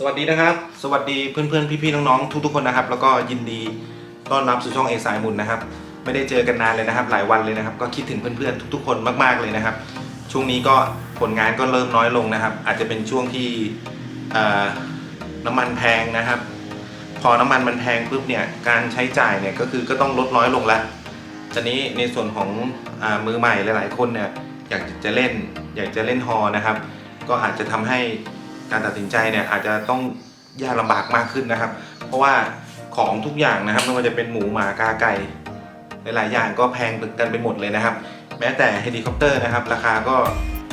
สวัสดีนะครับ สวัสดีเพื่อนๆ พี่ๆ น้องๆ ทุกๆ คนนะครับ แล้วก็ยินดีต้อนรับสู่ช่องเอสายมุนนะครับ ไม่ได้เจอกันนานเลยนะครับ หลายวันเลยนะครับ ก็คิดถึงเพื่อนๆ ทุกๆ คนมากๆ เลยนะครับ ช่วงนี้ก็ผลงานก็เริ่มน้อยลงนะครับ อาจจะเป็นช่วงที่น้ำมันแพงนะครับ พอน้ำมันมันแพงปุ๊บเนี่ย การใช้จ่ายเนี่ยก็คือก็ต้องลดน้อยลงแล้วทีนี้ในส่วนของอมือใหม่หลาย ๆ คนเนี่ยอยากจะเล่นอยากจะเล่นฮอนะครับ ก็อาจจะทำให้ การตัดสินใจเนี่ยอาจจะต้องยากลำบากมากขึ้นนะครับ เพราะว่าของทุกอย่างนะครับไม่ว่าจะเป็นหมูหมากาไก่หลายๆอย่างก็แพงกันไปหมดเลยนะครับ แม้แต่เฮลิคอปเตอร์นะครับ ราคาก็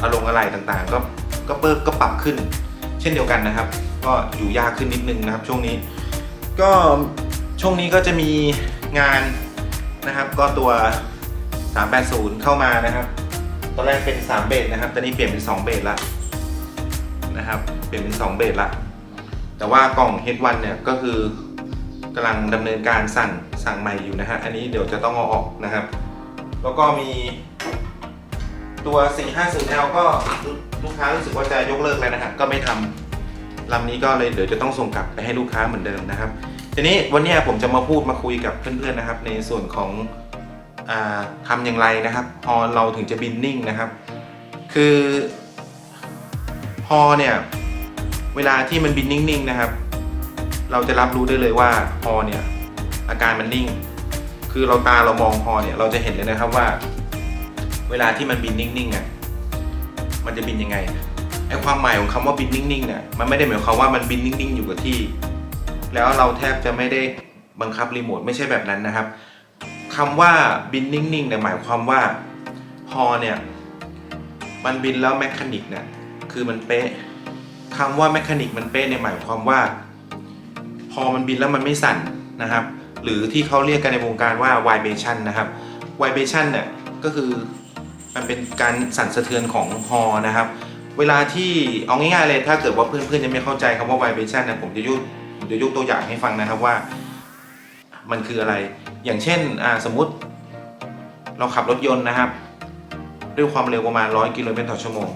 อารมณ์อะไรต่างๆ ก็ก็เพิ่มก็ปรับขึ้น เช่นเดียวกันนะครับ ก็อยู่ยากขึ้นนิดนึงนะครับ ช่วงนี้ก็ช่วงนี้ก็จะมีงานนะครับ ก็ตัว 380 เข้ามานะครับ ตอนแรกเป็น 3 เบสนะครับตอนนี้เปลี่ยนเป็น 2 เบสละ นะครับ เปลี่ยนเป็น2เบสละ แต่ว่ากล่อง H1 เนี่ยก็คือกำลังดำเนินการสั่งสั่งใหม่อยู่นะฮะ อันนี้เดี๋ยวจะต้องเอาออกนะครับ แล้วก็มีตัว 450L ก็ลูกค้ารู้สึกว่าจะยกเลิกแล้วนะครับก็ไม่ทำลำนี้ก็เลยเดี๋ยวจะต้องส่งกลับไปให้ลูกค้าเหมือนเดิมนะครับ ทีนี้วันนี้ผมจะมาพูดมาคุยกับเพื่อนๆนะครับ ในส่วนของอ่าทำอย่างไรนะครับฮอเราถึงจะบินนิ่งนะครับ คือ ฮอเนี่ยเวลาที่มันบินนิ่งๆนะครับ เราจะรับรู้ได้เลยว่าฮอเนี่ยอาการมันนิ่ง คือเราตาเรามองฮอเนี่ยเราจะเห็นเลยนะครับว่า เวลาที่มันบินนิ่งๆอะมันจะบินยังไงไอความหมายของคำว่าบินนิ่งๆเนี่ยมันไม่ได้หมายความว่ามันบินนิ่งๆอยู่กับที่ แล้วเราแทบจะไม่ได้บังคับรีโมทไม่ใช่แบบนั้นนะครับคำว่าบินนิ่งๆเนี่ยหมายความว่าฮอเนี่ยมันบินแล้วแมคานิกเนี่ย คือมันเป๊ะคำว่าแมคานิกมันเป๊ะเนี่ยหมายความว่า พอมันบินแล้วมันไม่สั่นนะครับ หรือที่เขาเรียกกันในวงการว่า vibration นะครับ vibration เนี่ยก็คือมันเป็นการสั่นสะเทือนของฮอนะครับ เวลาที่เอาง่ายๆเลยถ้าเกิดว่าเพื่อนๆยังไม่เข้าใจคำว่า vibration เนี่ยผมจะยกผมจะยกตัวอย่างให้ฟังนะครับว่า มันคืออะไร อย่างเช่นสมมุติ เราขับรถยนต์นะครับ ด้วยความเร็วประมาณ 100 กิโลเมตรต่อชั่วโมง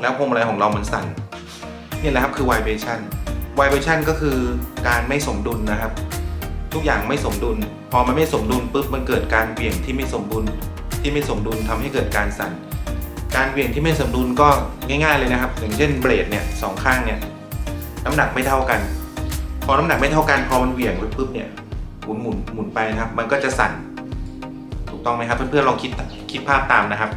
แล้วพวงมาลัยของเรามันสั่นนี่แหละครับคือ vibration vibration ก็คือการไม่สมดุลนะครับ ทุกอย่างไม่สมดุล พอมันไม่สมดุลปุ๊บมันเกิดการเบี่ยงที่ไม่สมดุลที่ไม่สมดุลทำให้เกิดการสั่น การเบี่ยงที่ไม่สมดุลก็ง่าย ๆเลยนะครับ อย่างเช่นเบรดเนี่ยสองข้างเนี่ยน้ำหนักไม่เท่ากัน พอน้ำหนักไม่เท่ากันพอมันเหวี่ยงไปปุ๊บเนี่ยหมุนหมุนหมุนไปนะครับ มันก็จะสั่นถูกต้องไหมครับเพื่อนๆลองคิดคิดภาพตามนะครับ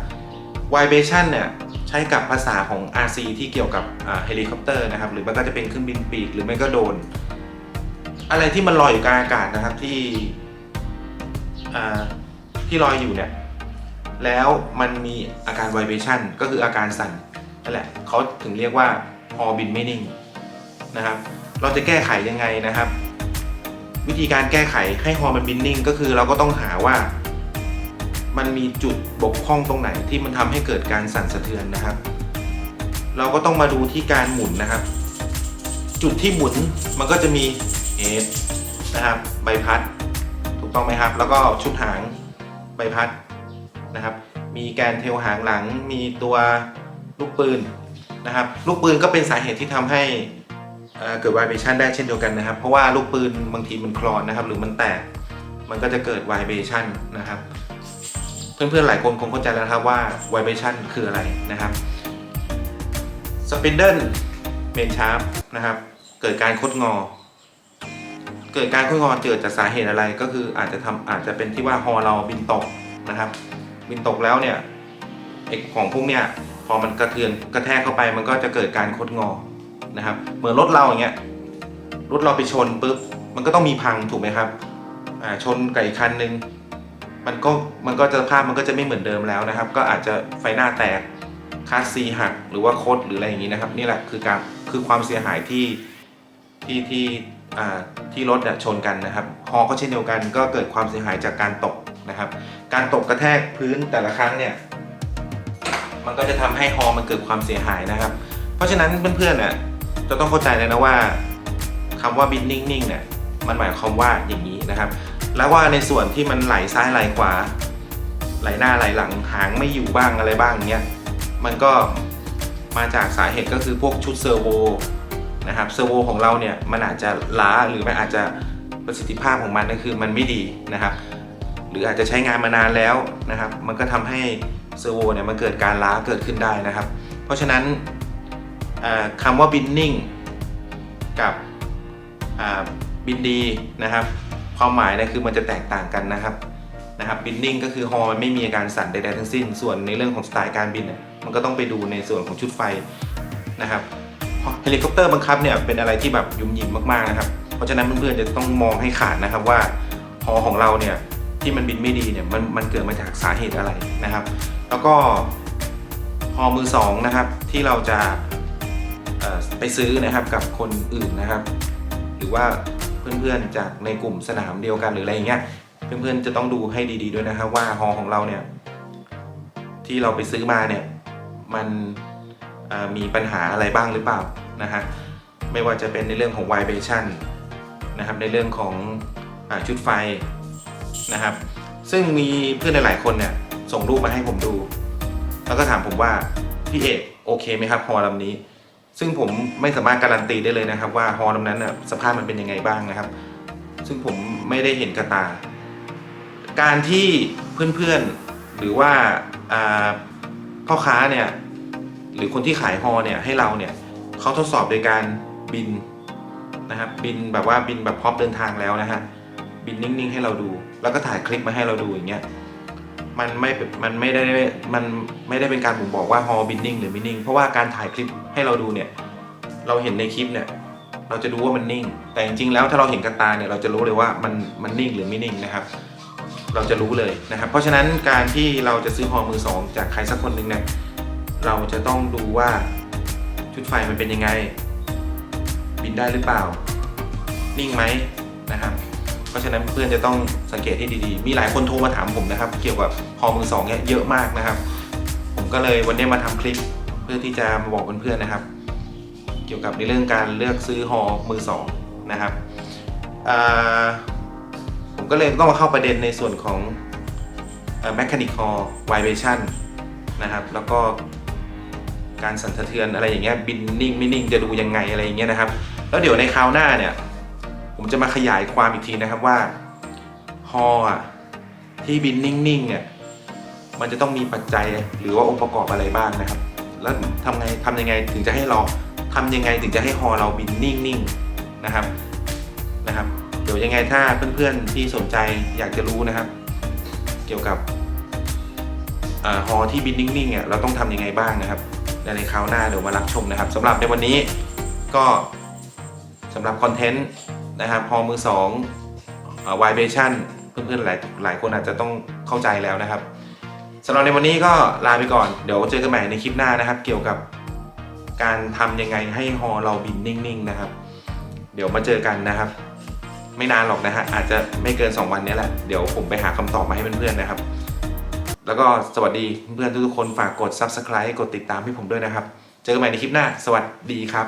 vibration เนี่ย ใช้กับภาษาของ RC ที่เกี่ยวกับเฮลิคอปเตอร์นะครับ หรือมันก็จะเป็นเครื่องบินปีกหรือไม่ก็โดน อะไรที่มันลอยอยู่กลางอากาศนะครับที่ที่ลอยอยู่เนี่ย แล้วมันมีอาการ vibration ก็คืออาการสั่นนั่นแหละเขาถึงเรียกว่าฮอบินไม่นิ่งนะครับ เราจะแก้ไขยังไงนะครับ วิธีการแก้ไขให้ฮอมันบินนิ่ง ก็คือเราก็ต้องหาว่า มันมีจุดบกพร่องตรงไหนที่มันทำให้เกิดการสั่นสะเทือนนะครับ เราก็ต้องมาดูที่การหมุนนะครับ จุดที่หมุนมันก็จะมีเฮดนะครับใบพัด ถูกต้องไหมครับ แล้วก็ชุดหางใบพัดนะครับ มีแกนเทลหางหลัง มีตัวลูกปืนนะครับ ลูกปืนก็เป็นสาเหตุที่ทำให้เเกิด vibration ได้เช่นเดียวกันนะครับ เพราะว่าลูกปืนบางทีมันคลอนนะครับ หรือมันแตก มันก็จะเกิด vibration นะครับ เพื่อนๆหลายคนคงเข้าใจแล้วครับว่า vibration คืออะไรนะครับ spindle main shaft นะครับ เกิดการคดงอ เกิดการคดงอเกิดจากสาเหตุอะไรก็คืออาจจะทำอาจจะเป็นที่ว่าฮอเราบินตกนะครับ บินตกแล้วเนี่ยไอของพวกเนี้ยพอมันกระเทือนกระแทกเข้าไปมันก็จะเกิดการคดงอนะครับ เหมือนรถเราอย่างเงี้ยรถเราไปชนปุ๊บมันก็ต้องมีพังถูกไหมครับอ่าชนไก่คันหนึ่ง มันก็มันก็จะภาพมันก็จะไม่เหมือนเดิมแล้วนะครับ ก็อาจจะไฟหน้าแตกคาสซีหักหรือว่าโคดหรืออะไรอย่างนี้นะครับ นี่แหละคือการคือความเสียหายที่ที่ที่อ่าที่รถชนกันนะครับฮอก็เช่นเดียวกันก็เกิดความเสียหายจากการตกนะครับ การตกกระแทกพื้นแต่ละครั้งเนี่ยมันก็จะทำให้ฮอมันเกิดความเสียหายนะครับ เพราะฉะนั้นเพื่อนๆเนี่ยจะต้องเข้าใจเลยนะว่าคำว่าบินนิ่งๆเนี่ยมันหมายความว่าอย่างนี้นะครับ แล้วว่าในส่วนที่มันไหลซ้ายไหลขวา ไหลหน้าไหลหลังหางไม่อยู่บ้างอะไรบ้างเนี้ยมันก็มาจากสาเหตุก็คือพวกชุดเซอร์โวนะครับเซอร์โวของเราเนี่ยมันอาจจะล้าหรือมันอาจจะประสิทธิภาพของมันก็คือมันไม่ดีนะครับหรืออาจจะใช้งานมานานแล้วนะครับ มันก็ทำให้เซอร์โวเนี่ยมันเกิดการล้าเกิดขึ้นได้นะครับ เพราะฉะนั้นอ่าคำว่าบินนิ่งกับบินดีนะครับ ความหมายเนะคือมันจะแตกต่างกันนะครับนะครับบินนิ่งก็คือฮอมันไม่มีอาการสั่นใดๆทั้งสิ้น ส่วนในเรื่องของสไตล์การบินมันก็ต้องไปดูในส่วนของชุดไฟนะครับเฮลิคอปเตอร์บังคับเนี่ยเป็นอะไรที่แบบยุ่มยิ้มมากๆนะครับเพราะฉะนั้นเพื่อนๆจะต้องมองให้ขาดนะครับว่าฮอของเราเนี่ยที่มันบินไม่ดีเนี่ยมันมันเกิดมาจากสาเหตุอะไรนะครับ แล้วก็ฮอมือสองนะครับที่เราจะไปซื้อนะครับกับคนอื่นนะครับ หรือว่า เพื่อนๆ จากในกลุ่มสนามเดียวกันหรืออะไรอย่างเงี้ยเพื่อนๆจะต้องดูให้ดีๆด้วยนะครับว่าฮอของเราเนี่ยที่เราไปซื้อมาเนี่ยมันมีปัญหาอะไรบ้างหรือเปล่านะฮะไม่ว่าจะเป็นในเรื่องของ vibration นะครับในเรื่องของอชุดไฟนะครับ ซึ่งมีเพื่อนหลายๆคนเนี่ยส่งรูปมาให้ผมดู แล้วก็ถามผมว่าพี่เอกโอเคไหมครับฮอลำนี้ ซึ่งผมไม่สามารถการันตีได้เลยนะครับ ว่าฮอลำนั้นน่ะสภาพมันเป็นยังไงบ้างนะครับ ซึ่งผมไม่ได้เห็นกระตา การที่เพื่อนๆหรือว่าอ่าพ่อค้าเนี่ยหรือคนที่ขายฮอเนี่ยให้เราเนี่ยเขาทดสอบโดยการบินนะครับบินแบบว่าบินแบบพร้อมเดินทางแล้วนะฮะบินนิ่งๆให้เราดู แล้วก็ถ่ายคลิปมาให้เราดูอย่างเงี้ย มันไม่มันไม่ได้มันไม่ได้เป็นการบ่งบอกว่าฮอบินนิ่งหรือไม่นิ่ง เพราะว่าการถ่ายคลิปให้เราดูเนี่ยเราเห็นในคลิปเนี่ยเราจะดูว่ามันนิ่ง แต่จริงๆแล้วถ้าเราเห็นกับตาเนี่ยเราจะรู้เลยว่ามันมันนิ่งหรือไม่นิ่งนะครับ เราจะรู้เลยนะครับ เพราะฉะนั้นการที่เราจะซื้อฮอมือสองจากใครสักคนหนึ่งเนี่ยเราจะต้องดูว่าชุดไฟมันเป็นยังไง บินได้หรือเปล่า นิ่งไหมนะครับ เพราะฉะนั้นเพื่อนจะต้องสังเกตให้ดีๆ มีหลายคนโทรมาถามผมนะครับ เกี่ยวกับฮอมือสองเนี่ยเยอะมากนะครับ ผมก็เลยวันนี้มาทำคลิปเพื่อที่จะมาบอกเพื่อนๆนะครับ เกี่ยวกับในเรื่องการเลือกซื้อฮอมือสองนะครับผมก็เลยต้องมาเข้าประเด็นในส่วนของ mechanic hall vibration นะครับ แล้วก็การสั่นสะเทือนอะไรอย่างเงี้ยบินนิ่งไม่นิ่งจะดูยังไงอะไรอย่างเงี้ยนะครับ แล้วเดี๋ยวในคราวหน้าเนี่ย ผมจะมาขยายความอีกทีนะครับว่าฮอที่บินนิ่งๆเนี่ยมันจะต้องมีปัจจัยหรือว่าองค์ประกอบอะไรบ้างนะครับ แล้วทำไงทำยังไงถึงจะให้เราทำยังไงถึงจะให้ฮอเราบินนิ่งๆนะครับนะครับ เดี๋ยวยังไงถ้าเพื่อนๆที่สนใจอยากจะรู้นะครับ เกี่ยวกับอาฮอที่บินนิ่งๆเนี่ยเราต้องทำยังไงบ้างนะครับในในคราวหน้าเดี๋ยวมารับชมนะครับสำหรับในวันนี้ก็สำหรับคอนเทนต์ นะครับฮอมือสองวายเบชั่นเพื่อนๆหลายหลายคนอาจจะต้องเข้าใจแล้วนะครับสำหรับในวันนี้ก็ลาไปก่อนเดี๋ยวเจอกันใหม่ในคลิปหน้านะครับ เกี่ยวกับการทำยังไงให้ฮอเราบินนิ่งๆนะครับ เดี๋ยวมาเจอกันนะครับ ไม่นานหรอกนะฮะอาจจะไม่เกิน 2 วันนี้แหละเดี๋ยวผมไปหาคำตอบมาให้เพื่อนๆนะครับ แล้วก็สวัสดีเพื่อนๆทุกๆคนฝากกด Subscribe กดติดตามให้ผมด้วยนะครับ เจอกันใหม่ในคลิปหน้า สวัสดีครับ